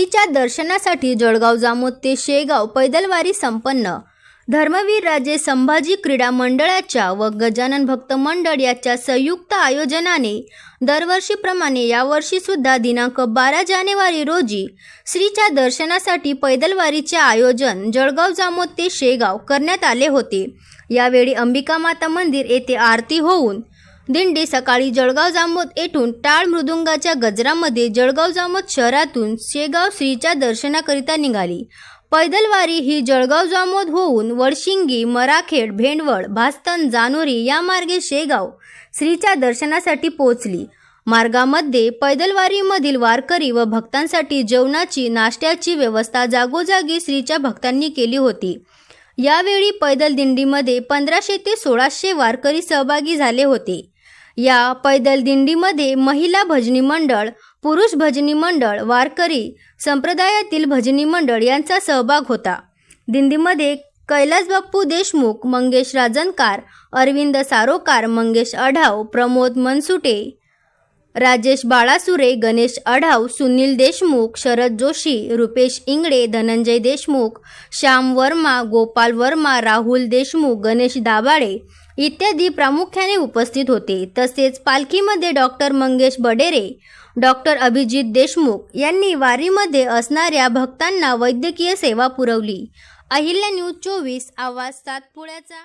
श्रीच्या दर्शनासाठी जळगाव जामोद ते शेगाव पैदलवारी संपन्न. धर्मवीर राजे संभाजी क्रीडा मंडळाच्या व गजानन भक्त मंडळ याच्या संयुक्त आयोजनाने दरवर्षीप्रमाणे यावर्षी सुद्धा दिनांक बारा जानेवारी रोजी श्रीच्या दर्शनासाठी पैदलवारीचे आयोजन जळगाव जामोद ते शेगाव करण्यात आले होते. यावेळी अंबिका माता मंदिर येथे आरती होऊन दिंडी सकाळी जळगाव जामोद येथून टाळ मृदुंगाच्या गजरामध्ये जळगाव जामोद शहरातून शेगाव श्रीच्या दर्शनाकरिता निघाली. पैदलवारी ही जळगाव जामोद होऊन वडशिंगी मराखेड भेंडवळ भास्तन जानोरी या मार्गे शेगाव श्रीच्या दर्शनासाठी पोहोचली. मार्गामध्ये पैदलवारीमधील वारकरी व भक्तांसाठी जेवणाची नाश्त्याची व्यवस्था जागोजागी श्रीच्या भक्तांनी केली होती. यावेळी पैदल दिंडीमध्ये पंधराशे ते सोळाशे वारकरी सहभागी झाले होते. या पैदल दिंडीमध्ये महिला भजनी मंडळ पुरुष भजनी मंडळ वारकरी संप्रदायातील भजनी मंडळ यांचा सहभाग होता. दिंडीमध्ये कैलास बाप्पू देशमुख मंगेश राजनकार अरविंद सारोकार मंगेश अढाव प्रमोद मनसुटे राजेश बाळासुरे गणेश अढाव सुनील देशमुख शरद जोशी रुपेश इंगडे धनंजय देशमुख श्याम वर्मा गोपाल वर्मा राहुल देशमुख गणेश दाभाडे इत्यादी प्रामुख्याने उपस्थित होते. तसेच पालखीमध्ये डॉक्टर मंगेश बडेरे डॉक्टर अभिजित देशमुख यांनी वारीमध्ये असणाऱ्या भक्तांना वैद्यकीय सेवा पुरवली. अहिल्या न्यूज चोवीस आवाज सातपुड्याचा